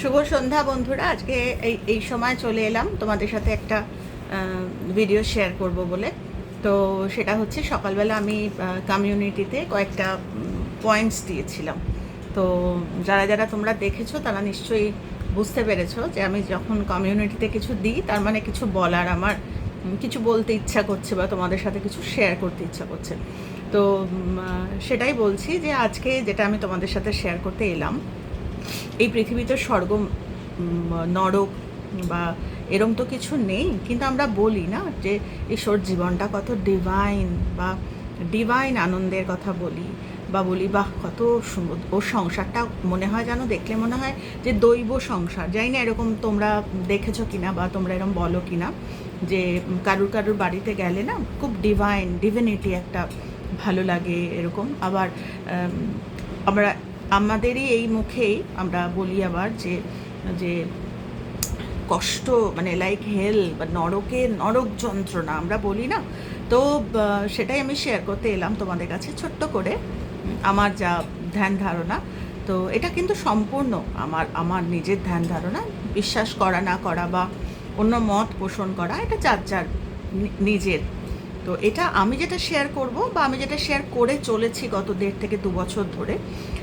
শুভ সন্ধ্যা বন্ধুরা, আজকে এই এই সময় চলে এলাম। তোমাদের সাথে একটা ভিডিও শেয়ার করব বলে। তো সেটা হচ্ছে সকালবেলা আমি কমিউনিটিতে কয়েকটা পয়েন্টস দিয়েছিলাম। তো যারা যারা তোমরা দেখেছ, তারা নিশ্চয়ই বুঝতে পেরেছ যে আমি যখন কমিউনিটিতে কিছু দিই, তার মানে কিছু বলার আমার কিছু বলতে ইচ্ছা করছে বা তোমাদের সাথে কিছু শেয়ার করতে ইচ্ছা করছে। তো সেটাই বলছি যে আজকে যেটা আমি তোমাদের সাথে শেয়ার করতে এলাম এই পৃথিবীতে স্বর্গ নরক বা এরম তো কিছু নেই, কিন্তু আমরা বলি না যে ঈশ্বর জীবনটা কত ডিভাইন বা ডিভাইন আনন্দের কথা বলি বা বলি, বাহ, কত ওর সংসারটা মনে হয় যেন দেখলে মনে হয় যে দৈব সংসার। জানি না এরকম তোমরা দেখেছ কিনা বা তোমরা এরকম বলো কিনা যে কারুর কারুর বাড়িতে গেলে না খুব ডিভাইন ডিভিনিটি একটা ভালো লাগে এরকম। আবার আমরা আমাদেরই এই মুখেই আমরা বলি আবার যে যে কষ্ট মানে লাইক হেল বা নরকে নরক যন্ত্রণা আমরা বলি না? তো সেটাই আমি শেয়ার করতে এলাম তোমাদের কাছে ছোট্ট করে আমার যা ধ্যান ধারণা। তো এটা কিন্তু সম্পূর্ণ আমার আমার নিজের ধ্যান ধারণা। বিশ্বাস করা না করা বা অন্য মত পোষণ করা, এটা যার যার নিজের তো এটা আমি যেটা শেয়ার করব বা আমি যেটা শেয়ার করে চলেছি গত দেড় থেকে দু বছর ধরে,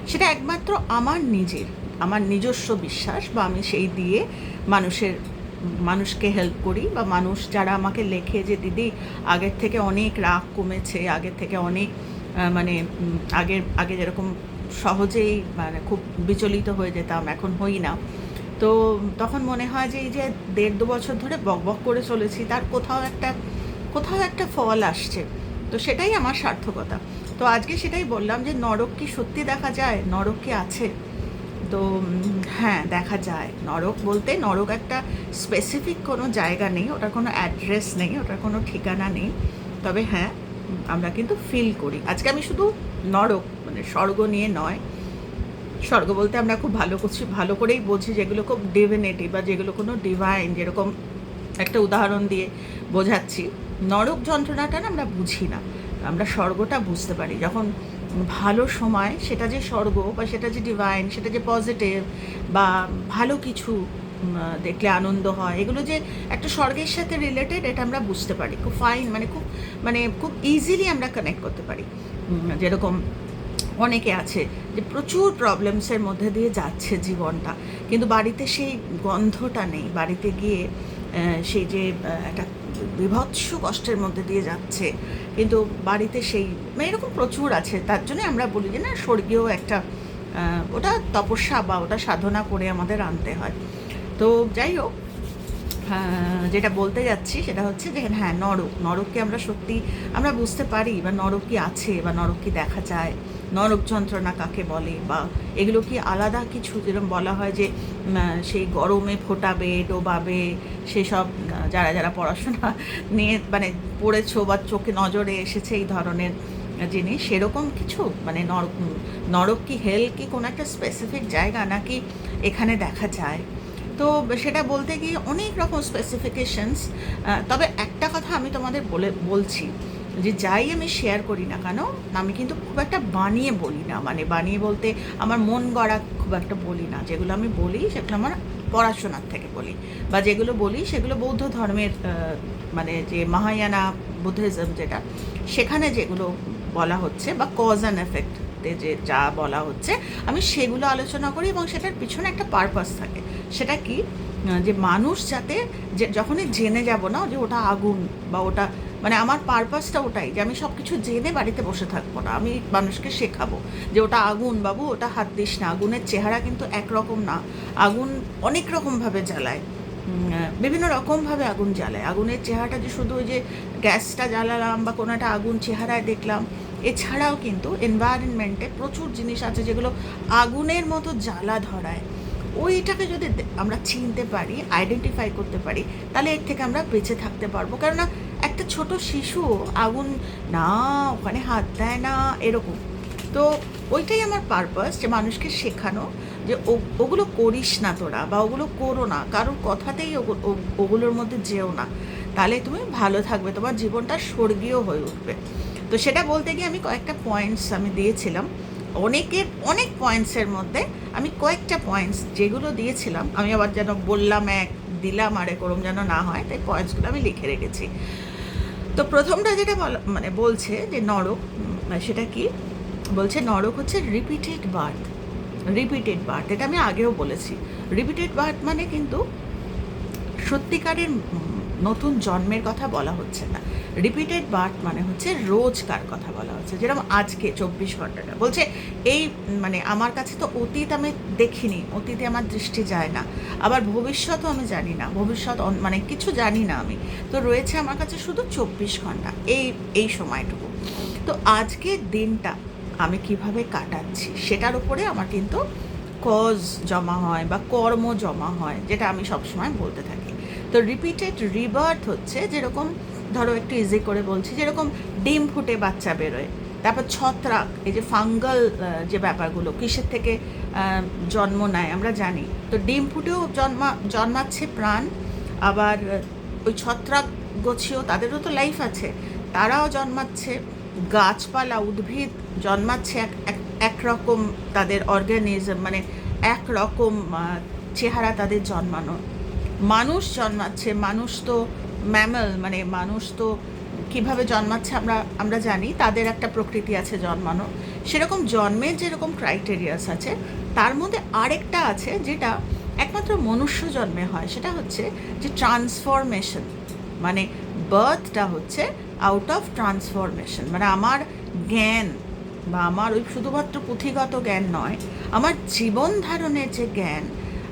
সেটা একমাত্র আমার নিজের, আমার নিজস্ব বিশ্বাস বা আমি সেই দিয়ে মানুষের, মানুষকে হেল্প করি বা মানুষ যারা আমাকে লেখে যে, দিদি, আগের থেকে অনেক রাগ কমেছে, আগের থেকে অনেক মানে আগের, আগে যেরকম সহজেই মানে খুব বিচলিত হয়ে যেতাম, এখন হই না। তো তখন মনে হয় যে, এই যে দেড় দু বছর ধরে বক বক করে চলেছি, তার কোথাও একটা কোথাও একটা ফল আসছে। তো সেটাই আমার সার্থকতা। তো আজকে সেটাই বললাম যে নরক কি সত্যি দেখা যায়? নরক কি আছে? তো হ্যাঁ দেখা যায়। নরক বলতে নরক একটা স্পেসিফিক কোনো জায়গা নেই, ওটার কোনো অ্যাড্রেস নেই, ওটার কোনো ঠিকানা নেই। তবে হ্যাঁ আমরা কিন্তু ফিল করি। আজকে আমি শুধু নরক মানে স্বর্গ নিয়ে নয়। স্বর্গ বলতে আমরা খুব ভালো করছি, ভালো করেই বলছি যেগুলো খুব ডিভিনিটি বা যেগুলো কোনো ডিভাইন যেরকম একটা উদাহরণ দিয়ে বোঝাচ্ছি। নরক যন্ত্রণাটা না আমরা বুঝি না। আমরা স্বর্গটা বুঝতে পারি। যখন ভালো সময়, সেটা যে স্বর্গ বা সেটা যে ডিভাইন সেটা যে পজিটিভ বা ভালো কিছু দেখলে আনন্দ হয়, এগুলো যে একটা স্বর্গের সাথে রিলেটেড এটা আমরা বুঝতে পারি। খুব ফাইন মানে খুব মানে খুব ইজিলি আমরা কানেক্ট করতে পারি। যেরকম অনেকে আছে যে প্রচুর প্রবলেমসের মধ্যে দিয়ে যাচ্ছে জীবনটা, কিন্তু বাড়িতে সেই গন্ধটা নেই। বাড়িতে গিয়ে সেই যে একটা বিভৎস কষ্টের মধ্যে দিয়ে যাচ্ছে। কিন্তু বাড়িতে সেই মানে এরকম প্রচুর আছে। তার জন্য আমরা বলি যে না, স্বর্গীয় একটা ওটা তপস্যা বা ওটা সাধনা করে আমাদের আনতে হয়। তো যাই হোক যেটা বলতে যাচ্ছি সেটা হচ্ছে যে হ্যাঁ নরক। নরককে আমরা সত্যি, আমরা বুঝতে পারি বা নরক কি আছে বা নরক কি দেখা যায়। নরক যন্ত্রণা কাকে বলে বা এগুলো কি আলাদা কিছু যেরকম বলা হয় যে সেই গরমে ফোটাবে, ডোবাবে, সেসব, যারা যারা পড়াশোনা নিয়ে মানে পড়েছো বা চোখে নজরে এসেছে এই ধরনের জিনিস, সেরকম কিছু? মানে নরক নরক কি হেল কি কোনো একটা স্পেসিফিক জায়গা নাকি এখানে দেখা যায়? তো সেটা বলতে গিয়ে অনেক রকম স্পেসিফিকেশনস তবে একটা কথা আমি তোমাদের বলে, বলছি। যে যাই আমি শেয়ার করি না কেন, আমি কিন্তু খুব একটা বানিয়ে বলি না। মানে বানিয়ে বলতে আমার মন গড়া খুব একটা বলি না। যেগুলো আমি বলি সেগুলো আমার পড়াশোনার থেকে বলি। বা যেগুলো বলি সেগুলো বৌদ্ধ ধর্মের মানে যে মহায়ানা বুদ্ধিজম যেটা, সেখানে যেগুলো বলা হচ্ছে বা কজ অ্যান্ড এফেক্টে যে যা বলা হচ্ছে, আমি সেগুলো আলোচনা করি এবং সেটার পিছনে একটা পারপাস থাকে। সেটা কি? যে মানুষ যাতে যে, যখনই জেনে যাব না যে ওটা আগুন বা ওটা মানে আমার পারপাসটা ওটাই, যে আমি সব কিছু জেনে বাড়িতে বসে থাকব না। আমি মানুষকে শেখাবো যে ওটা আগুন বাবু, ওটা হাত দিস না। আগুনের চেহারা কিন্তু একরকম না। আগুন অনেক রকমভাবে জ্বালায়। বিভিন্ন রকমভাবে আগুন জ্বালায়। আগুনের চেহারাটা যে শুধু ওই যে গ্যাসটা জ্বালালাম বা কোনো একটা আগুন চেহারায় দেখলাম, এছাড়াও কিন্তু এনভায়রনমেন্টে প্রচুর জিনিস আছে যেগুলো আগুনের মতো জ্বালা ধরায়। ওইটাকে যদি আমরা চিনতে পারি আইডেন্টিফাই করতে পারি, তাহলে এর থেকে আমরা বেঁচে থাকতে পারব। কেননা একটা ছোট শিশু, আগুন, না, ওখানে হাত দেয় না, এরকম। তো ওইটাই আমার পারপাস যে মানুষকে শেখানো, যে ওগুলো করিস না তোরা বা ওগুলো করো না, কারোর কথাতেই ওগু- ওগুলোর মধ্যে যেও না। তাহলে তুমি ভালো থাকবে, তোমার জীবনটা স্বর্গীয় হয়ে উঠবে। তো সেটা বলতে গিয়ে আমি কয়েকটা পয়েন্টস আমি দিয়েছিলাম। অনেকের, অনেক পয়েন্টসের মধ্যে আমি কয়েকটা পয়েন্টস যেগুলো দিয়েছিলাম, আমি আবার যেন বললাম এক, দিলাম আর এরকম যেন না হয়, তাই পয়েন্টসগুলো আমি লিখে রেখেছি। তো প্রথমটা যেটা বলা মানে বলছে যে নরক সেটা কি? বলছে নরক হচ্ছে রিপিটেড বার্থ রিপিটেড বার্থ এটা আমি আগেও বলেছি। রিপিটেড বার্থ মানে কিন্তু সত্যিকারের নতুন জন্মের কথা বলা হচ্ছে না। রিপিটেড বার্থ মানে হচ্ছে রোজকার কথা বলা হচ্ছে। যেরকম আজকে চব্বিশ ঘন্টাটা। বলছে, এই মানে আমার কাছে তো অতীত আমি দেখিনি, অতীতে আমার দৃষ্টি যায় না। আবার ভবিষ্যতও আমি জানি না, ভবিষ্যৎ মানে কিছু জানি না আমি। তো রয়েছে আমার কাছে শুধু চব্বিশ ঘণ্টা, এই এই সময়টুকু। তো আজকের দিনটা আমি কীভাবে কাটাচ্ছি, সেটার উপরে আমার কিন্তু কজ জমা হয় বা কর্ম জমা হয়, যেটা আমি সবসময় বলতে থাকি। তো রিপিটেড রিবার্থ হচ্ছে যেরকম, ধরো একটু ইজি করে বলছি, যেরকম ডিম ফুটে বাচ্চা বেরোয়। তারপর ছত্রাক, এই যে ফাঙ্গাল যে ব্যাপারগুলো, কিসের থেকে জন্ম নেয় আমরা জানি। তো ডিম ফুটেও জন্মা, জন্মাচ্ছে প্রাণ, আবার ওই ছত্রাক গোছিও তাদেরও তো লাইফ আছে। তারাও জন্মাচ্ছে, গাছপালা, উদ্ভিদ জন্মাচ্ছে এক, এক- একরকম তাদের অর্গানিজম মানে একরকম চেহারা তাদের জন্মানো। মানুষ জন্মাচ্ছে, মানুষ তো ম্যামল মানে মানুষ তো কীভাবে জন্মাচ্ছে আমরা আমরা জানি, তাদের একটা প্রকৃতি আছে জন্মানো। সেরকম জন্মের যেরকম ক্রাইটেরিয়াস আছে, তার মধ্যে আরেকটা আছে যেটা একমাত্র মনুষ্য জন্মে হয়, সেটা হচ্ছে যে ট্রান্সফরমেশন মানে বার্থটা হচ্ছে আউট অফ ট্রান্সফরমেশন মানে আমার জ্ঞান বা আমার ওই শুধুমাত্র পুঁথিগত জ্ঞান নয়, আমার জীবন ধারণের যে জ্ঞান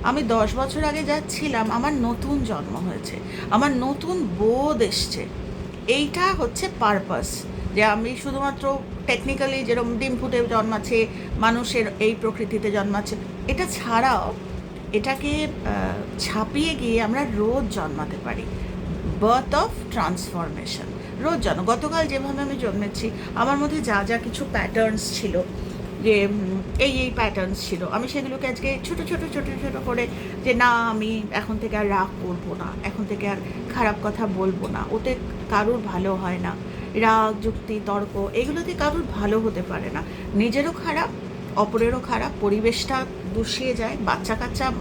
আমি দশ বছর আগে যা ছিলাম, আমার নতুন জন্ম হয়েছে। আমার নতুন বোধ এসছে। এইটা হচ্ছে পারপাস যে আমি শুধুমাত্র টেকনিক্যালি যেরকম ডিম ফুটে জন্মাচ্ছে, মানুষের এই প্রকৃতিতে জন্মাচ্ছে, এটা ছাড়াও এটাকে ছাপিয়ে গিয়ে আমরা রোজ জন্মাতে পারি। বার্থ অফ ট্রান্সফরমেশন রোজ জন্ম। গতকাল যেভাবে আমি জন্মেছি, আমার মধ্যে যা যা কিছু প্যাটার্নস ছিল যে এই এই প্যাটার্নস ছিল। আমি সেগুলোকে আজকে ছোট ছোট ছোট ছোট করে যে, না, আমি এখন থেকে আর রাগ করব না। এখন থেকে আর খারাপ কথা বলব না। ওতে কারোর ভালো হয় না। রাগ, যুক্তি, তর্ক, এগুলোতে কারোর ভালো হতে পারে না। নিজেরও খারাপ, অপরেরও খারাপ, পরিবেশটা দূষিয়ে যায়। বাচ্চা কাচ্চা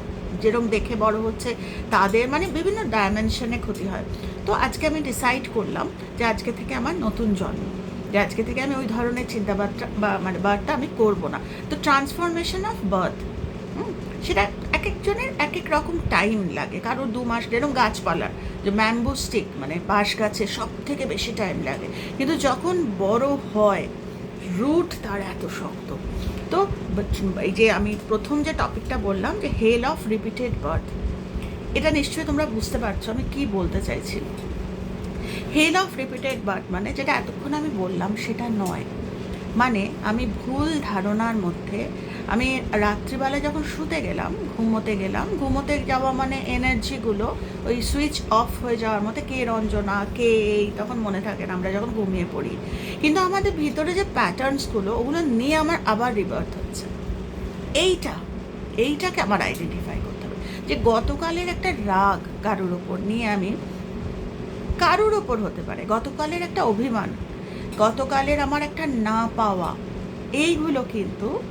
যেরকম দেখে বড় হচ্ছে, তাদের মানে বিভিন্ন ডাইমেনশনে ক্ষতি হয়। তো আজকে আমি ডিসাইড করলাম যে, আজকে থেকে আমার নতুন জন্ম। যে আজকে থেকে আমি ওই ধরনের চিন্তাবার্তা বা মানে বার্তা আমি করব না। তো ট্রান্সফরমেশন অফ বার্থ সেটা এক একজনের এক এক রকম টাইম লাগে। কারও দু মাস, যেরকম গাছপালার, যে ম্যাম্বু স্টিক মানে বাঁশ গাছে সব থেকে বেশি টাইম লাগে। কিন্তু যখন বড় হয় রুট তার এত শক্ত। তো এই যে আমি প্রথম যে টপিকটা বললাম, যে হেল অফ রিপিটেড বার্থ এটা নিশ্চয়ই তোমরা বুঝতে পারছ। আমি কি বলতে চাইছি? হেল অফ রিপিটেড বার্থ মানে যেটা এতক্ষণ আমি বললাম সেটা নয়। মানে আমি ভুল ধারণার মধ্যে, আমি রাত্রিবেলা যখন শুতে গেলাম, ঘুমোতে গেলাম, ঘুমোতে যাওয়া মানে এনার্জিগুলো ওই সুইচ অফ হয়ে যাওয়ার মধ্যে কে রঞ্জনা, কে এই, তখন মনে থাকে না, আমরা যখন ঘুমিয়ে পড়ি। কিন্তু আমাদের ভিতরে যে প্যাটার্নসগুলো ওগুলো নিয়ে আমার আবার রিবার্থ হচ্ছে। এইটা, এইটাকে আমার আইডেন্টিফাই করতে হবে। যে গতকালের একটা রাগ কারোর ওপর নিয়ে আমি কারোর ওপর হতে পারে। গতকালের একটা অভিমান, গতকালের আমার একটা না পাওয়া, এইগুলো কিন্তু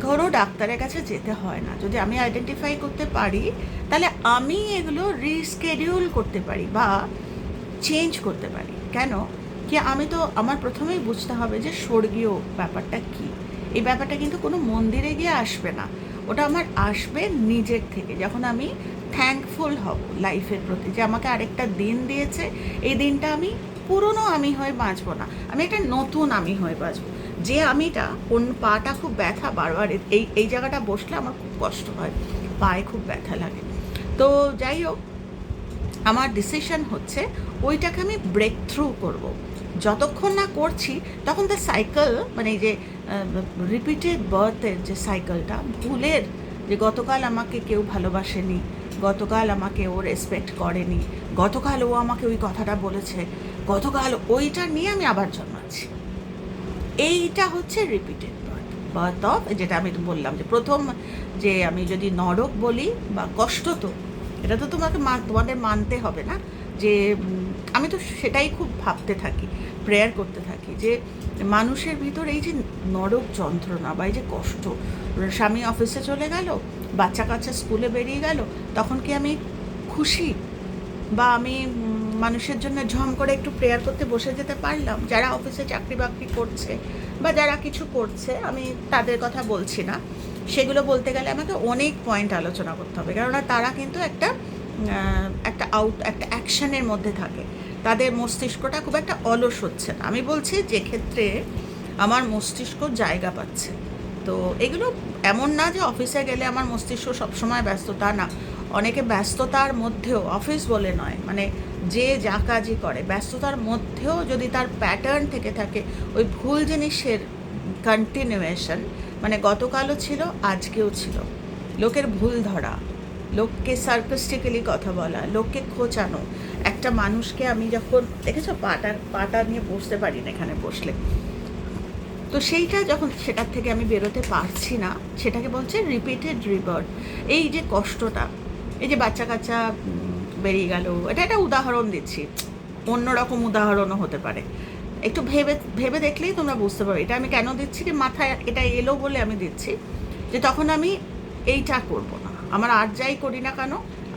ধরো ডাক্তারের কাছে যেতে হয় না। যদি আমি আইডেন্টিফাই করতে পারি, তাহলে আমি এগুলো রিস্কেডিউল করতে পারি বা চেঞ্জ করতে পারি। কেন? কি আমি তো, আমার প্রথমেই বুঝতে হবে যে স্বর্গীয় ব্যাপারটা কি। এই ব্যাপারটা কিন্তু কোনো মন্দিরে গিয়ে আসবে না। ওটা আমার আসবে নিজের থেকে। যখন আমি থ্যাঙ্কফুল হব লাইফের প্রতি, যে আমাকে আরেকটা দিন দিয়েছে, এই দিনটা আমি পুরনো আমি হয়ে বাঁচবো না। আমি একটা নতুন আমি হয়ে বাঁচবো। যে আমিটা কোন পাটা খুব ব্যথা বারবার এই এই জায়গাটা বসলে আমার খুব কষ্ট হয়, পায়ে খুব ব্যথা লাগে। তো যাই হোক, আমার ডিসিশন হচ্ছে, ওইটাকে আমি ব্রেক থ্রু করব। যতক্ষণ না করছি, তখন দ্য সাইকেল মানে যে রিপিটেড বার্থের যে সাইকেলটা ভুলের যে গতকাল আমাকে কেউ ভালোবাসেনি, গতকাল আমাকে ও রেসপেক্ট করেনি, গতকাল ও আমাকে ওই কথাটা বলেছে, গতকাল ওইটা নিয়ে আমি আবার জন্মাচ্ছি। এইটা হচ্ছে রিপিটেড বার্থ বার্থ অফ যেটা আমি বললাম যে প্রথম যে আমি যদি নরক বলি বা কষ্ট তো, এটা তো তোমাকে তোমাদের মানতে হবে না। যে আমি তো সেটাই খুব ভাবতে থাকি প্রেয়ার করতে থাকি যে, মানুষের ভিতর এই যে নরক যন্ত্রণা বা এই যে কষ্ট, স্বামী অফিসে চলে গেল, বাচ্চা কাচ্চা স্কুলে বেরিয়ে গেল, তখন কি আমি খুশি? বা আমি মানুষের জন্য ঝম করে একটু প্রেয়ার করতে বসে যেতে পারলাম? যারা অফিসে চাকরি বাকরি করছে বা যারা কিছু করছে, আমি তাদের কথা বলছি না। সেগুলো বলতে গেলে আমাকে অনেক পয়েন্ট আলোচনা করতে হবে। কেননা তারা কিন্তু একটা একটা আউট একটা অ্যাকশানের মধ্যে থাকে। তাদের মস্তিষ্কটা খুব একটা অলস হচ্ছে না। আমি বলছি যে ক্ষেত্রে আমার মস্তিষ্ক জায়গা পাচ্ছে। তো এগুলো এমন না যে অফিসে গেলে আমার মস্তিষ্ক সবসময় ব্যস্ত, তা না। অনেকে ব্যস্ততার মধ্যেও অফিস বলে নয় মানে যে যা কাজই করে, ব্যস্ততার মধ্যেও যদি তার প্যাটার্ন থেকে থাকে, ওই ভুল জিনিসের কন্টিনিউয়েশন মানে গতকালও ছিল, আজকেও ছিল। লোকের ভুল ধরা লোককে সার্কাস্টিক্যালি কথা বলা, লোককে খোঁচানো। একটা মানুষকে আমি যখন, দেখেছ? পাটা পাটা নিয়ে বসতে পারি না এখানে বসলে। তো সেইটা যখন সেটার থেকে আমি বেরোতে পারছি না, সেটাকে বলছে রিপিটেড রিবার্ড এই যে কষ্টটা, এই যে বাচ্চা কাচ্চা বেরিয়ে গেল, এটা একটা উদাহরণ দিচ্ছি। অন্যরকম উদাহরণও হতে পারে। একটু ভেবে ভেবে দেখলেই তোমরা বুঝতে পারবে। এটা আমি কেন দিচ্ছি? যে মাথায় এটা এলো বলে আমি দিচ্ছি। যে তখন আমি এইটা করব না। আমার আর যাই করি না কেন?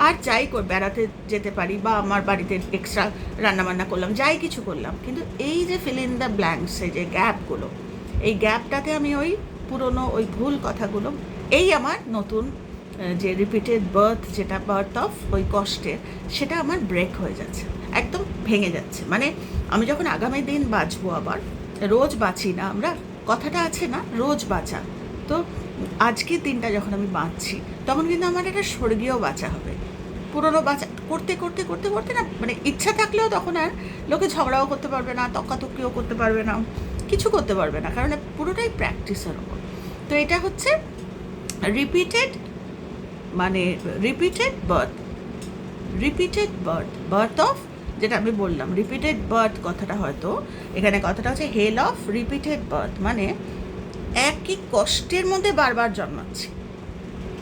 আর যাই বেড়াতে যেতে পারি বা আমার বাড়িতে এক্সট্রা রান্নাবান্না করলাম, যাই কিছু করলাম। কিন্তু এই যে ফিল ইন দ্য ব্ল্যাঙ্কস এই যে গ্যাপগুলো এই গ্যাপটাতে আমি ওই পুরনো, ওই ভুল কথাগুলো, এই আমার নতুন যে রিপিটেড বার্থ যেটা বার্থ অফ ওই কষ্টের সেটা আমার ব্রেক হয়ে যাচ্ছে, একদম ভেঙে যাচ্ছে। মানে আমি যখন আগামী দিন বাঁচবো আবার, রোজ বাঁচি না আমরা, কথাটা আছে না, রোজ বাঁচা। তো আজকের দিনটা যখন আমি বাঁচছি, তখন কিন্তু আমার একটা স্বর্গীয় বাঁচা হবে। পুরনো বাঁচা, করতে করতে করতে করতে না মানে ইচ্ছা থাকলেও তখন আর লোকে ঝগড়াও করতে পারবে না, তক্কাতক্কিও করতে পারবে না, কিছু করতে পারবে না, কারণ পুরোটাই প্র্যাকটিসের ওপর তো এটা হচ্ছে রিপিটেড মানে repeated birth repeated birth birth of যেটা আমি বললাম রিপিটেড বার্থ কথাটা হয়তো, এখানে কথাটা হচ্ছে হেল অফ রিপিটেড বার্থ মানে একই কষ্টের মধ্যে বারবার জন্মাচ্ছি।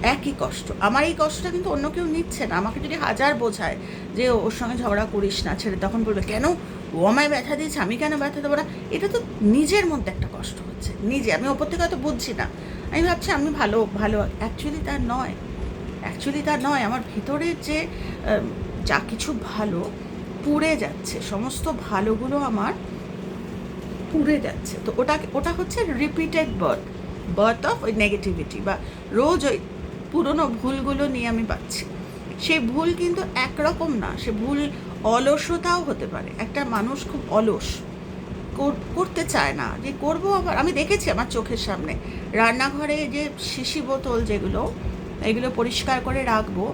একই কষ্ট। আমার এই কষ্টটা কিন্তু অন্য কেউ নিচ্ছে না। আমাকে যদি হাজার বোঝায় যে ওর সঙ্গে ঝগড়া করিস না, ছেড়ে তখন বলবে, কেন? ও আমায় ব্যথা দিয়েছে, আমি কেন ব্যথা দেবো না? এটা তো নিজের মধ্যে একটা কষ্ট হচ্ছে। নিজে। আমি ওপর থেকে হয়তো বুঝছি না। আমি ভাবছি, আমি ভালো ভালো। অ্যাকচুয়ালি তার নয়। অ্যাকচুয়ালি তার নয়। আমার ভিতরের যে যা কিছু ভালো, পুড়ে যাচ্ছে। সমস্ত ভালোগুলো আমার পুড়ে যাচ্ছে। তো ওটা ওটা হচ্ছে রিপিটেড বার্থ বার্থ অফ ওই নেগেটিভিটি বা রোজ ওই পুরনো ভুলগুলো নিয়ে আমি পাচ্ছি। সেই ভুল কিন্তু একরকম না, সে ভুল অলসতাও হতে পারে। একটা মানুষ খুব অলস, কর- করতে চায় না। যে করব আবার, আমি দেখেছি আমার চোখের সামনে, রান্নাঘরে যে শিশি বোতল যেগুলো, এগুলো পরিষ্কার করে রাখব,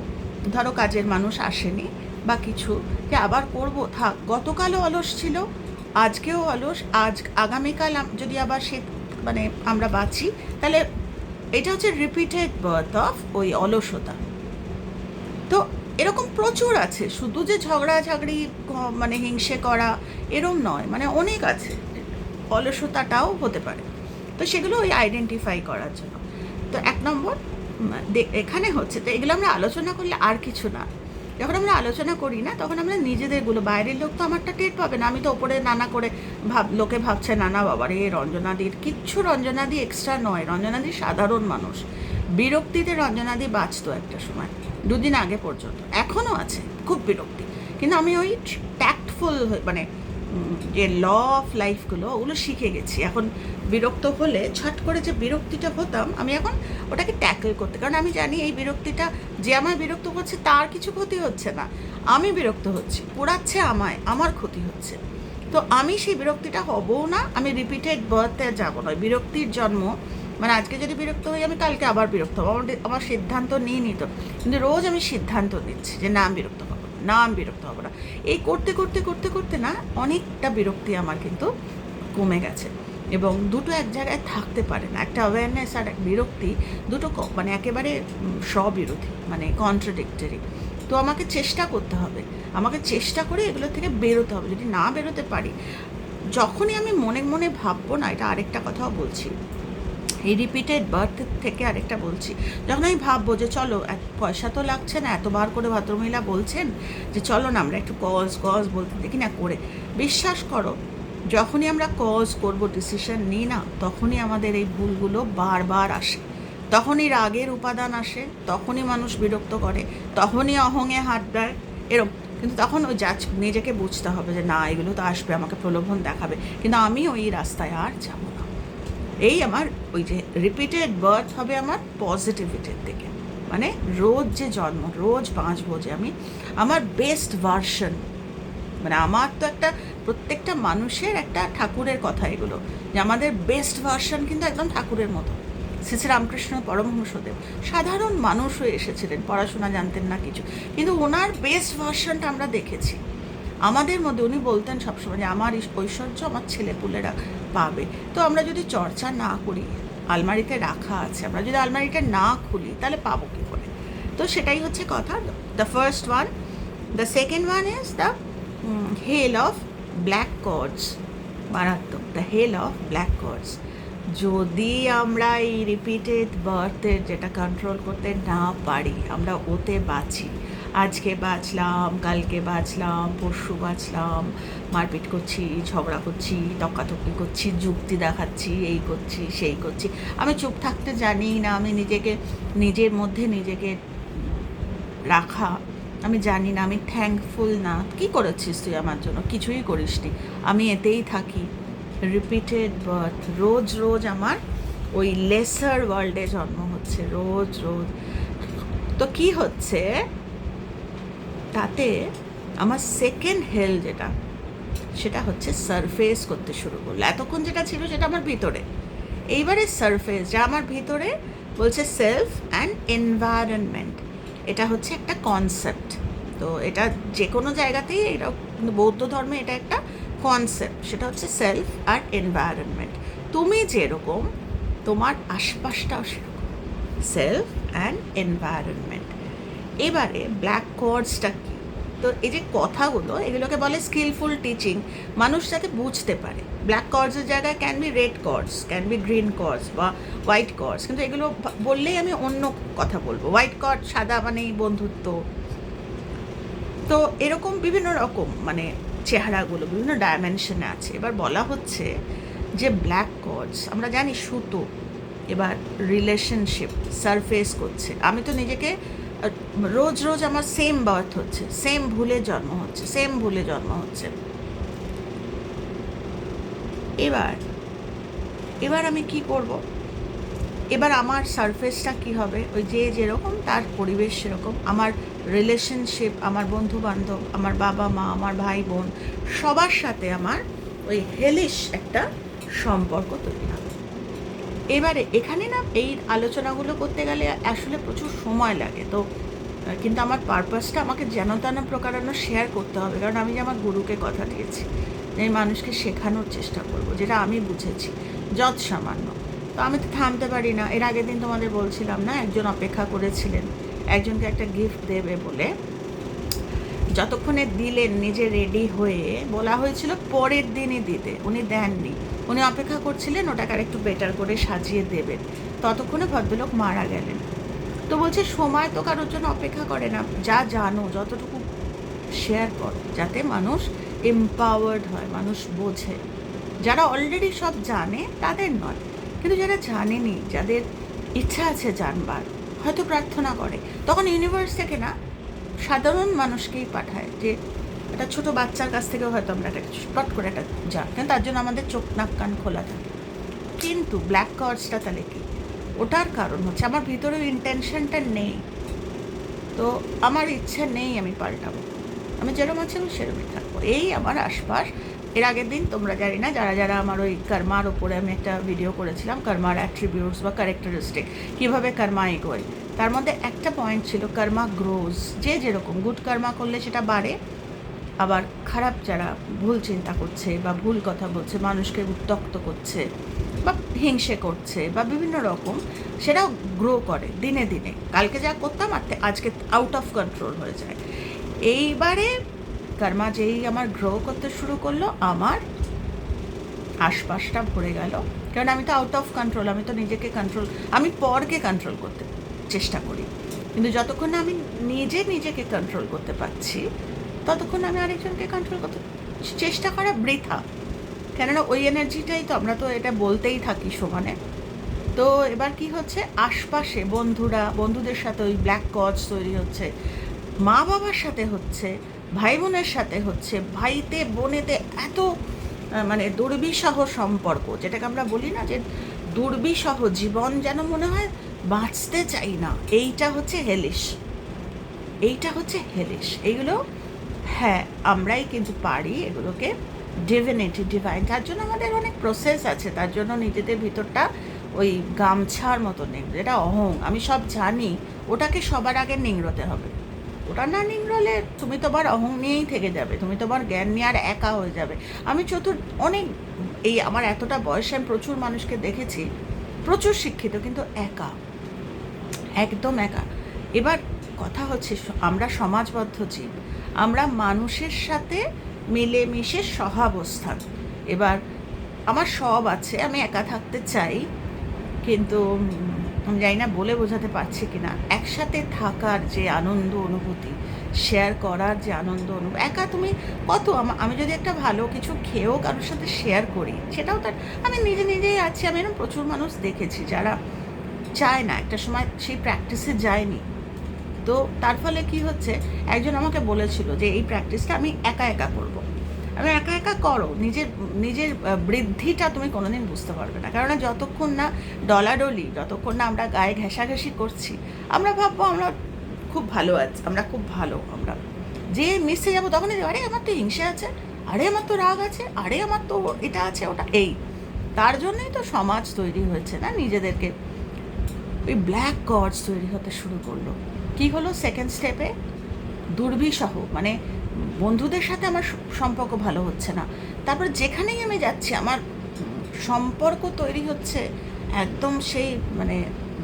ধরো কাজের মানুষ আসেনি বা কিছু, যে আবার করব, থাক, গতকালও অলস ছিল আজকেও অলস, আজ আগামীকাল যদি আবার সে মানে আমরা বাঁচি, তাহলে এটা হচ্ছে রিপিটেড বার্থ অফ ওই অলসতা। তো এরকম প্রচুর আছে, শুধু যে ঝগড়াঝাগড়ি, ক- মানে হিংসে করা, এরম নয় মানে অনেক আছে। অলসতাটাও হতে পারে। তো সেগুলো ওই আইডেন্টিফাই করার জন্য। তো এক নম্বর এখানে হচ্ছে, তো এগুলো আমরা আলোচনা করলে আর কিছু না। যখন আমরা আলোচনা করি না, তখন আমরা নিজেদেরগুলো বাইরের লোক তো আমারটা টের পাবে না। আমি তো ওপরে নানা করে ভাব, লোকে ভাবছে, নানা বাবার এ রঞ্জনাদির কিচ্ছু রঞ্জনাদি এক্সট্রা নয়। রঞ্জনাদি সাধারণ মানুষ। বিরক্তিতে রঞ্জনাদি বাঁচতো একটা সময়, দুদিন আগে পর্যন্ত। এখনও আছে, খুব বিরক্তি। কিন্তু আমি ওই ট্যাক্টফুল মানে যে ল অফ লাইফগুলো ওগুলো শিখে গেছি। এখন বিরক্ত হলে ছট করে যে বিরক্তিটা হতাম, আমি এখন ওটাকে ট্যাকল করতে, কারণ আমি জানি এই বিরক্তিটা যে আমায় বিরক্ত করছে তার কিছু ক্ষতি হচ্ছে না। আমি বিরক্ত হচ্ছি, পোড়াচ্ছে আমায়, আমার ক্ষতি হচ্ছে। তো আমি সেই বিরক্তিটা হবও না, আমি রিপিটেড বার্থে যাব না বিরক্তির জন্ম মানে আজকে যদি বিরক্ত হই, আমি কালকে আবার বিরক্ত হব। আমার আমার সিদ্ধান্ত নিয়ে নিত কিন্তু রোজ আমি সিদ্ধান্ত নিচ্ছি যে না বিরক্ত না, আমি বিরক্ত হব না। এই করতে করতে করতে করতে না অনেকটা বিরক্তি আমার কিন্তু কমে গেছে এবং দুটো এক জায়গায় থাকতে পারে না। একটা অ্যাওয়ারনেস আর এক বিরক্তি দুটো মানে একেবারে স্ববিরোধী মানে কন্ট্রাডিক্টরি তো আমাকে চেষ্টা করতে হবে। আমাকে চেষ্টা করে এগুলো থেকে বেরোতে হবে। যদি না বেরোতে পারি যখনই আমি মনে মনে ভাববো না এটা আরেকটা কথাও বলছি। এই রিপিটেড বার্থ থেকে আরেকটা বলছি। যখন আমি ভাববো যে চলো এক পয়সা তো লাগছে না, এতবার করে ভদ্রমহিলা বলছেন যে চলো না, আমরা একটু কজ কজ বলতে দেখি না, করে। বিশ্বাস করো, যখনই আমরা কজ করব ডিসিশন নিই না, তখনই আমাদের এই ভুলগুলো বারবার আসে। তখনই রাগের উপাদান আসে, তখনই মানুষ বিরক্ত করে, তখনই অহংয়ে হাত দেয় এরকম কিন্তু তখন ওই যা নিজেকে বুঝতে হবে যে না, এগুলো তো আসবে, আমাকে প্রলোভন দেখাবে। কিন্তু আমি ওই রাস্তায় আর যাব না। এই আমার ওই যে রিপিটেড বার্থ হবে আমার পজিটিভিটির দিকে। মানে রোজ যে জন্ম, রোজ বাঁচবো যে আমি আমার বেস্ট ভার্সন মানে আমার তো একটা প্রত্যেকটা মানুষের একটা ঠাকুরের কথা এগুলো, যে আমাদের বেস্ট ভার্সন কিন্তু একদম ঠাকুরের মতো। শ্রী শ্রী রামকৃষ্ণ পরমহংসদেব, সাধারণ মানুষ হয়ে এসেছিলেন, পড়াশোনা জানতেন না কিছু। কিন্তু ওনার বেস্ট ভার্সনটা আমরা দেখেছি। আমাদের মধ্যে উনি বলতেন সবসময় যে, আমার ঐশ্বর্য আমার ছেলেপুলেরা পাবে। তো আমরা যদি চর্চা না করি, আলমারিতে রাখা আছে, আমরা যদি আলমারিটা না খুলি, তাহলে পাবো কী করে? তো সেটাই হচ্ছে কথা। The first one the second one is the hell of black cords মারাত্মক। The hell of black cords যদি আমরা এই রিপিটেড বার্থের যেটা কন্ট্রোল করতে না পারি, আমরা ওতে বাঁচি। আজকে বাঁচলাম, কালকে বাঁচলাম, পরশু বাঁচলাম, মারপিট করছি, ঝগড়া করছি তকাতকি করছি, যুক্তি দেখাচ্ছি, এই করছি, সেই করছি। আমি চুপ থাকতে জানি না, আমি নিজেকে, নিজের মধ্যে নিজেকে রাখা, আমি জানি না, আমি থ্যাঙ্কফুল না। কি করেছিস তুই আমার জন্য? কিছুই করিসনি। আমি এতেই থাকি। রিপিটেড বার্থ রোজ রোজ আমার ওই লেসার ওয়ার্ল্ডে জন্ম হচ্ছে। রোজ রোজ। তো কি হচ্ছে? তাতে আমার সেকেন্ড হেল যেটা, সেটা হচ্ছে সারফেস করতে শুরু করল। এতক্ষণ যেটা ছিল সেটা আমার ভিতরে। এইবারে সারফেস যা আমার ভিতরে বলছে সেলফ অ্যান্ড এনভায়রনমেন্ট এটা হচ্ছে একটা কনসেপ্ট তো এটা যে কোনো জায়গাতেই, এটা বৌদ্ধ ধর্মে এটা একটা কনসেপ্ট সেটা হচ্ছে সেলফ আর এনভায়রনমেন্ট তুমি যেরকম, তোমার আশপাশটাও সেরকম। সেলফ অ্যান্ড এনভায়রনমেন্ট এবারে ব্ল্যাক কর্ডসটা কী? তো এই যে কথাগুলো, এগুলোকে বলে স্কিলফুল টিচিং মানুষ যাতে বুঝতে পারে। ব্ল্যাক কর্ডসের জায়গায় can be red cords can be green cords বা হোয়াইট কর্ডস কিন্তু এগুলো বললেই আমি অন্য কথা বলব। হোয়াইট কর্ড সাদা মানেই বন্ধুত্ব। তো এরকম বিভিন্ন রকম মানে চেহারাগুলো, বিভিন্ন ডাইমেনশনে আছে। এবার বলা হচ্ছে যে ব্ল্যাক কর্ডস আমরা জানি সুতো, এবার রিলেশনশিপ সারফেস করছে। আমি তো নিজেকে রোজ রোজ আমার সেম বার্থ হচ্ছে সেম ভুলে জন্ম হচ্ছে সেম ভুলে জন্ম হচ্ছে। এবার এবার আমি কি করব? এবার আমার সারফেসটা কি হবে? ওই যে যেরকম, তার পরিবেশ সেরকম। আমার রিলেশনশিপ আমার বন্ধু বান্ধব আমার বাবা মা, আমার ভাই বোন, সবার সাথে আমার ওই হেলিশ একটা সম্পর্ক তৈরি হবে। এবারে এখানে না এই আলোচনাগুলো করতে গেলে আসলে প্রচুর সময় লাগে। তো কিন্তু আমার পারপাসটা আমাকে যেন তেন প্রকারানো শেয়ার করতে হবে। কারণ আমি যে আমার গুরুকে কথা দিয়েছি আমি মানুষকে শেখানোর চেষ্টা করব, যেটা আমি বুঝেছি যৎ সামান্য তো আমি তো থামতে পারি না। এর আগের দিন তোমাদের বলছিলাম না, একজন অপেক্ষা করেছিলেন, একজনকে একটা গিফট দেবে বলে। যতক্ষণে দিলেন, নিজে রেডি হয়ে, বলা হয়েছিল পরের দিনই দিতে, উনি দেননি। উনি অপেক্ষা করছিলেন, ওটাকে আর একটু বেটার করে সাজিয়ে দেবেন। ততক্ষণে ভদ্রলোক মারা গেলেন। তো বলছে, সময় তো কারোর জন্য অপেক্ষা করে না। যা জানো, যতটুকু শেয়ার করো, যাতে মানুষ এম্পাওয়ার্ড হয়, মানুষ বোঝে। যারা অলরেডি সব জানে, তাদের নয়। কিন্তু যারা জানেনি, যাদের ইচ্ছা আছে জানবার, হয়তো প্রার্থনা করে। তখন ইউনিভার্স থেকে না, সাধারণ মানুষকেই পাঠায় যে একটা ছোট বাচ্চার কাছ থেকেও হয়তো আমরা একটা স্পট করে একটা যা। কিন্তু তার জন্য আমাদের চোখ, নাক, কান খোলা থাকে। কিন্তু ব্ল্যাক কার্ডসটা তাহলে কি? ওটার কারণ হচ্ছে আমার ভিতরেও ইন্টেনশনটা নেই। তো আমার ইচ্ছা নেই আমি পাল্টাবো। আমি যেরকম আছি আমি সেরকমই থাকব। এই আমার আশপাশ। এর আগের দিন তোমরা জানি না, যারা যারা আমার ওই কর্মার ওপরে আমি একটা ভিডিও করেছিলাম, কর্মার অ্যাট্রিবিউটস বা ক্যারেক্টারিস্টিক কীভাবে কর্মা এগোয়। তার মধ্যে একটা পয়েন্ট ছিল কর্মা গ্রোজ যে যেরকম গুড কর্মা করলে সেটা বাড়ে আবার খারাপ যারা ভুল চিন্তা করছে বা ভুল কথা বলছে, মানুষকে উত্তক্ত করছে বা হিংসে করছে বা বিভিন্ন রকম, সেটাও গ্রো করে দিনে দিনে। কালকে যা করতাম আর আজকে আউট অফ কন্ট্রোল হয়ে যায়। এইবারে কর্মা যেই আমার গ্রো করতে শুরু করল, আমার আশপাশটা ভরে গেল। কারণ আমি তো আউট অফ কন্ট্রোল আমি তো নিজেকে কন্ট্রোল আমি পরকে কন্ট্রোল করতে চেষ্টা করি। কিন্তু যতক্ষণ না আমি নিজে নিজেকে কন্ট্রোল করতে পারছি ততক্ষণ আমি আরেকজনকে কন্ট্রোল করতে চেষ্টা করা বৃথা। কেননা ওই এনার্জিটাই তো, আমরা তো এটা বলতেই থাকি সমানে তো এবার কি হচ্ছে? আশপাশে বন্ধুরা, বন্ধুদের সাথে ওই ব্ল্যাক কজ তৈরি হচ্ছে, মা বাবার সাথে হচ্ছে, ভাই বোনের সাথে হচ্ছে, ভাইতে, বোনেতে এত মানে দুর্বিষহ সম্পর্ক, যেটাকে আমরা বলি না যে দুর্বিষহ জীবন যেন মনে হয় বাঁচতে চাই না। এইটা হচ্ছে হেলিশ এইটা হচ্ছে হেলিশ এইগুলো হ্যাঁ আমরাই কিন্তু পারি এগুলোকে ডিভিনিটি ডিভাইন তার জন্য আমাদের অনেক প্রসেস আছে, তার জন্য নিজেদের ভিতরটা ওই গামছার মতো নেই যেটা অহং, আমি সব জানি, ওটাকে সবার আগে নিংড়তে হবে। ওটা না নিংড়লে তুমি তোমার অহং নিয়েই থেকে যাবে, তুমি তোমার জ্ঞান নিয়ে আর একা হয়ে যাবে। আমি চতুর, অনেক, এই আমার এতটা বয়সে আমি প্রচুর মানুষকে দেখেছি, প্রচুর শিক্ষিত, কিন্তু একা, একদম একা। এবার কথা হচ্ছে, আমরা সমাজবদ্ধ জীব আমরা মানুষের সাথে মিলেমিশে সহাবস্থান। এবার আমার সব আছে, আমি একা থাকতে চাই, কিন্তু আমি জানি না বলে বোঝাতে পারছি কিনা। একসাথে থাকার যে আনন্দ অনুভূতি শেয়ার করার যে আনন্দ অনুভূতি একা তুমি কত, আমি যদি একটা ভালো কিছু খেয়েও কারোর সাথে শেয়ার করি, সেটাও তার আমি নিজে নিজেই আছি, আমি এরকম প্রচুর মানুষ দেখেছি যারা চায় না, একটা সময় সেই প্র্যাকটিসে যায়নি। তো তার ফলে কি হচ্ছে, একজন আমাকে বলেছিল যে এই প্র্যাকটিসটা আমি একা একা করব। আমি একা একা করো, নিজের নিজের বৃদ্ধিটা তুমি কোনোদিন বুঝতে পারবে না। কেননা যতক্ষণ না ডলাডলি যতক্ষণ না আমরা গায়ে ঘেঁষাঘেঁষি করছি, আমরা ভাববো আমরা খুব ভালো আছি, আমরা খুব ভালো, আমরা। যে মিশে যাব তখনই আরে, আমার তো হিংসে আছে, আরে, আমার তো রাগ আছে, আরে, আমার তো এটা আছে, ওটা এই। তার জন্যই তো সমাজ তৈরি হয়েছে না, নিজেদেরকে ওই ব্ল্যাক গডস তৈরি হতে শুরু করল। কি হলো সেকেন্ড স্টেপে দুর্বিসহ মানে বন্ধুদের সাথে আমার সম্পর্ক ভালো হচ্ছে না। তারপর যেখানেই আমি যাচ্ছি, আমার সম্পর্ক তৈরি হচ্ছে একদম সেই মানে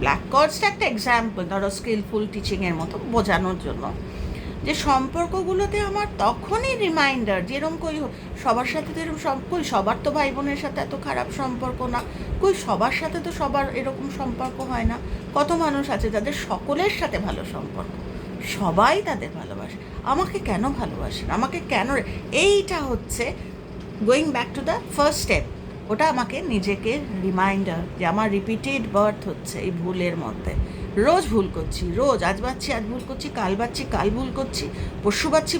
ব্ল্যাক কর্ডসটা একটা এক্সাম্পল ধরো স্কিলফুল টিচিংয়ের মতো বোঝানোর জন্য। যে সম্পর্কগুলোতে আমার তখনই রিমাইন্ডার যেরকম কই সবার সাথে তো এরকম কই সবার তো ভাই বোনের সাথে এত খারাপ সম্পর্ক না। কই সবার সাথে তো সবার এরকম সম্পর্ক হয় না। কত মানুষ আছে যাদের সকলের সাথে ভালো সম্পর্ক, সবাই তাদের ভালোবাসে। আমাকে কেন ভালোবাসেন আমাকে কেন এইটা হচ্ছে going back to the first step ওটা আমাকে নিজেকে রিমাইন্ডার যে আমার রিপিটেড বার্থ হচ্ছে এই ভুলের মধ্যে। রোজ ভুল করছি, রোজ আজ বাচ্ছি আজ ভুল করছি, কাল বাচ্ছি কাল ভুল করছি, পরশু বাচ্ছি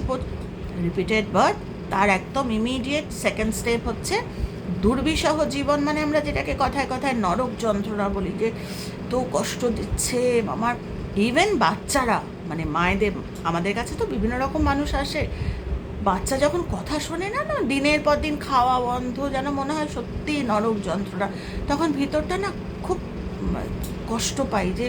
রিপিটেড বার্থ তার একদম ইমিডিয়েট সেকেন্ড স্টেপ হচ্ছে দুর্বিষহ জীবন মানে আমরা যেটাকে কথায় কথায় নরক যন্ত্রণা বলি যে, তো কষ্ট দিচ্ছে আমার ইভেন বাচ্চারা মানে মায়েদের, আমাদের কাছে তো বিভিন্ন রকম মানুষ আসে, বাচ্চা যখন কথা শোনে না না, দিনের পর দিন খাওয়া বন্ধ, যেন মনে হয় সত্যি নরক যন্ত্রণা, তখন ভিতরটা না খুব কষ্ট পাই যে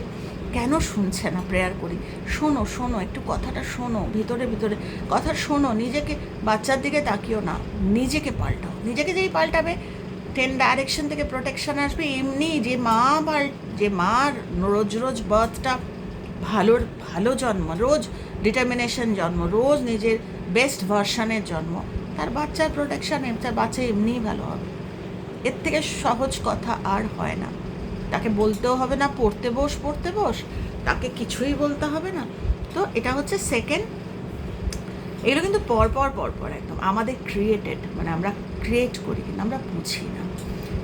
কেন শুনছে না প্রেয়ার করি? শোনো শোনো, একটু কথাটা শোনো, ভিতরে ভিতরে। কথা শোনো, নিজেকে, বাচ্চার দিকে তাকিও না, নিজেকে পাল্টাও। নিজেকে যেই পাল্টাবে টেন ডাইরেকশন থেকে প্রোটেকশন আসবে, এমনি যে মা পাল, যে মার রোজ রোজ বার্থটা ভালোর ভালো জন্ম, রোজ ডিটারমিনেশন জন্ম, রোজ নিজের বেস্ট ভার্সনের জন্ম, তার বাচ্চার প্রোটেকশন তার বাচ্চা এমনিই ভালো হবে। এর থেকে সহজ কথা আর হয় না। তাকে বলতেও হবে না, পড়তে বস পড়তে বস, তাকে কিছুই বলতে হবে না। তো এটা হচ্ছে সেকেন্ড এগুলো কিন্তু পর পর পর পর একদম। আমাদের ক্রিয়েটেড মানে আমরা ক্রিয়েট করি কিন্তু আমরা বুঝি না।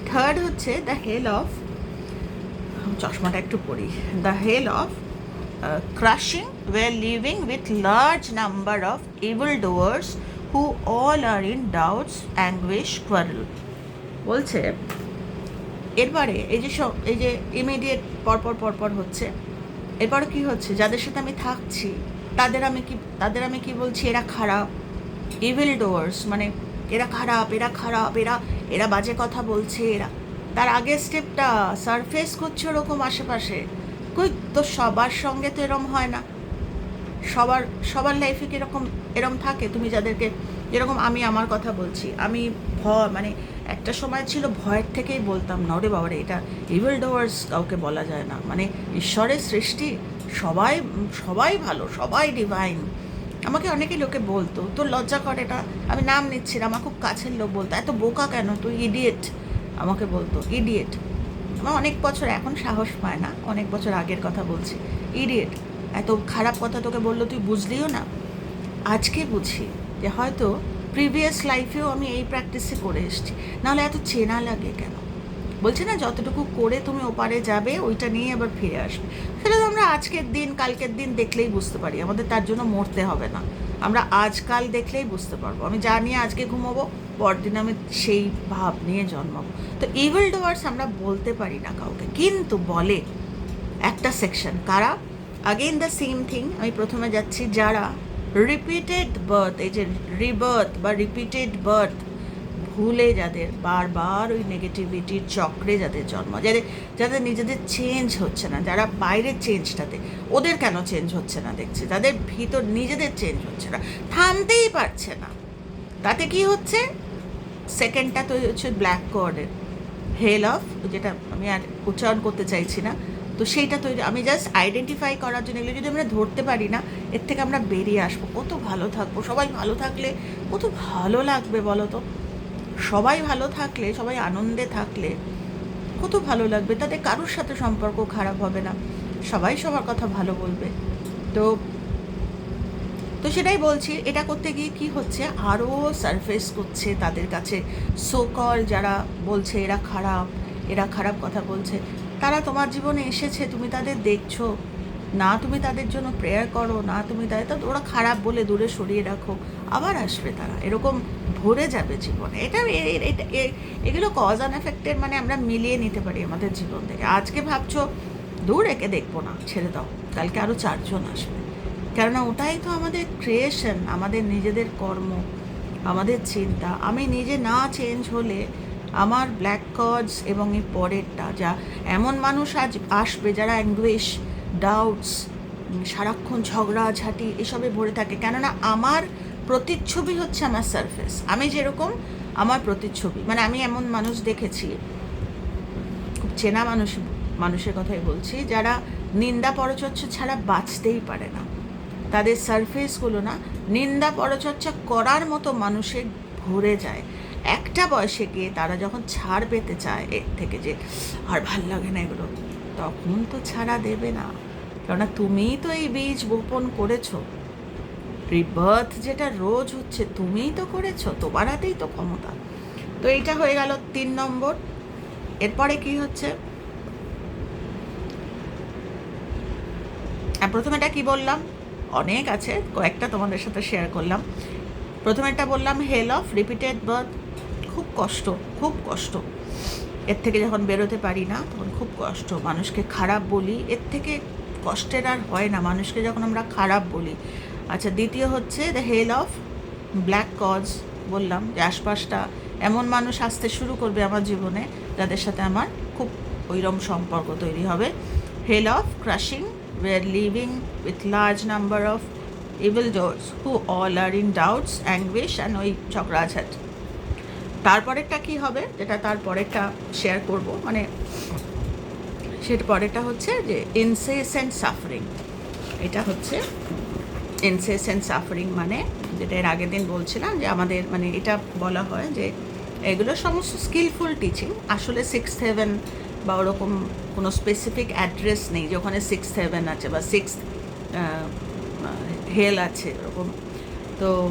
থার্ড হচ্ছে দ্য হেল অফ চশমাটা একটু পড়ি। The hell of crushing way living with large number of evil doers who all are in doubts anguish quarrel বলছে এরপরে এই যে সব, এই যে ইমিডিয়েট পরপর পরপর হচ্ছে, এরপরে কি হচ্ছে? যাদের সাথে আমি থাকছি, তাদের আমি কি, তাদের আমি কি বলছি? এরা খারাপ। ইভিল ডোয়ার্স মানে এরা খারাপ এরা খারাপ, এরা এরা বাজে কথা বলছে, এরা, তার আগের স্টেপটা সারফেস করছে ওরকম আশেপাশে। কই, তো সবার সঙ্গে তো এরম হয় না। সবার সবার লাইফে কীরকম এরম থাকে? তুমি যাদেরকে যেরকম আমি আমার কথা বলছি। আমি ভয় মানে একটা সময় ছিল ভয়ের থেকেই বলতাম, না ওরে বাবারে, এটা ইভিল ডোয়ার্স কাউকে বলা যায় না। মানে ঈশ্বরের সৃষ্টি সবাই সবাই ভালো, সবাই ডিভাইন আমাকে অনেকেই লোকে বলতো, তোর লজ্জা করে এটা? আমি নাম নিচ্ছি না, আমার খুব কাছের লোক বলতো, এত বোকা কেন? তুই ইডিয়েট আমাকে বলতো ইডিয়েট আমার অনেক বছর, এখন সাহস পায় না, অনেক বছর আগের কথা বলছি ইডিয়েট এত খারাপ কথা তোকে বলল, তুই বুঝলিও না? আজকে বুঝি। যে হয়তো প্রিভিয়াস লাইফেও আমি এই প্র্যাকটিসে করে এসেছি। নাহলে এত চেনা লাগে কেন? বলছে না, যতটুকু করে তুমি ওপারে যাবে, ওইটা নিয়ে আবার ফিরে আসবে। সেটা তো আমরা আজকের দিন, কালকের দিন দেখলেই বুঝতে পারি। আমাদের তার জন্য মরতে হবে না। আমরা আজকাল দেখলেই বুঝতে পারব। আমি যা নিয়ে আজকে ঘুমাবো, পরদিন আমি সেই ভাব নিয়ে জন্মাবো। তো ইভিল ডোয়ার্স আমরা বলতে পারি না কাউকে। কিন্তু বলে একটা সেকশন কারা? আগেইন দ্য সেম থিং আমি প্রথমে যাচ্ছি, যারা রিপিটেড বার্থ এই যে রিবার্থ বা রিপিটেড বার্থ ভুলে যাদের, বারবার ওই নেগেটিভিটির চক্রে যাদের জন্ম, যাদের যাদের নিজেদের চেঞ্জ হচ্ছে না, যারা বাইরের চেঞ্জটাতে ওদের কেন চেঞ্জ হচ্ছে না দেখছে? যাদের ভিতর নিজেদের চেঞ্জ হচ্ছে না, থামতেই পারছে না। তাতে কি হচ্ছে? সেকেন্ডটা তৈরি হচ্ছে ব্ল্যাক কোয়ার্ডের হেল অফ যেটা আমি আর উচ্চারণ করতে চাইছি না। তো সেইটা তৈরি, আমি জাস্ট আইডেন্টিফাই করার জন্য এগুলো যদি আমরা ধরতে পারি না, এর থেকে আমরা বেরিয়ে আসব। কত ভালো থাকব, সবাই ভালো থাকলে কত ভালো লাগবে বলো তো? সবাই ভালো থাকলে, সবাই আনন্দে থাকলে কত ভালো লাগবে? তাতে কারোর সাথে সম্পর্ক খারাপ হবে না। সবাই সবার কথা ভালো বলবে। তো তো সেটাই বলছি, এটা করতে গিয়ে কি হচ্ছে? আরও সারফেস করছে তাদের কাছে। সোকল যারা বলছে, এরা খারাপ এরা খারাপ কথা বলছে। তারা তোমার জীবনে এসেছে, তুমি তাদের দেখছ। না তুমি তাদের জন্য প্রেয়ার করো, না তুমি তাদের, তো ওরা খারাপ বলে দূরে সরিয়ে রাখো। আবার আসবে তারা। এরকম ভরে যাবে জীবনে। এটা এগুলো কজ অ্যান্ড এফেক্টের মানে আমরা মিলিয়ে নিতে পারি আমাদের জীবন থেকে। আজকে ভাবছ, দূর একে দেখব না, ছেড়ে দাও। কালকে আরও চারজন আসবে। কেননা ওটাই তো আমাদের ক্রিয়েশন আমাদের নিজেদের কর্ম, আমাদের চিন্তা। আমি নিজে না চেঞ্জ হলে আমার ব্ল্যাক কজ এবং এই পরেরটা, যা এমন মানুষ আজ আসবে যারা অ্যাঙ্গুইশ ডাউটস সারাক্ষণ ঝগড়াঝাটি এসবে ভরে থাকে। কেননা আমার প্রতিচ্ছবি হচ্ছে আমার সারফেস আমি যেরকম আমার প্রতিচ্ছবি। মানে আমি এমন মানুষ দেখেছি, খুব চেনা মানুষ, মানুষের কথাই বলছি, যারা নিন্দা পরচর্চা ছাড়া বাঁচতেই পারে না। তাদের সারফেসগুলো না, নিন্দা পরচর্চা করার মতো মানুষের ভরে যায়। একটা বয়সে গিয়ে তারা যখন ছাড় পেতে চায় এর থেকে যে আর ভালো লাগে না এগুলো, তখন তো ছাড়া দেবে না। কেননা তুমিই তো এই বীজ বপন করেছ। রিবার্থ যেটা রোজ হচ্ছে, তুমিই তো করেছ, তোমার হাতেই তো ক্ষমতা। তো এইটা হয়ে গেল তিন নম্বর। এরপরে কি হচ্ছে? প্রথমে এটা কি বললাম? অনেক আছে, কয়েকটা তোমাদের সাথে শেয়ার করলাম। প্রথমে একটা বললাম হেল অফ রিপিটেড বার্থ খুব কষ্ট খুব কষ্ট। এর থেকে যখন বেরোতে পারি না, তখন খুব কষ্ট। মানুষকে খারাপ বলি, এর থেকে কষ্টের আর হয় না। মানুষকে যখন আমরা খারাপ বলি। আচ্ছা দ্বিতীয় হচ্ছে the hell of black cause বললাম যে আশপাশটা এমন মানুষ আসতে শুরু করবে আমার জীবনে, যাদের সাথে আমার খুব ওইরম সম্পর্ক তৈরি হবে। Hell of crushing war living with large number of evil doers who all are in doubts anguish and ওই ঝগড়াঝাট তারপরেরটা কি হবে? যেটা তারপরেরটা শেয়ার করব। মানে সেটা পরেরটা হচ্ছে যে ইনসেসেন্ট সাফারিং এটা হচ্ছে ইনসেসেন্ট সাফারিং মানে যেটা এর আগের দিন বলছিলাম যে আমাদের মানে এটা বলা হয় যে এগুলো সমস্ত স্কিলফুল টিচিং আসলে সিক্স হেভেন বা ওরকম কোনো স্পেসিফিক অ্যাড্রেস নেই যে ওখানে সিক্স হেভেন আছে বা সিক্স হেল আছে, ওরকম। তো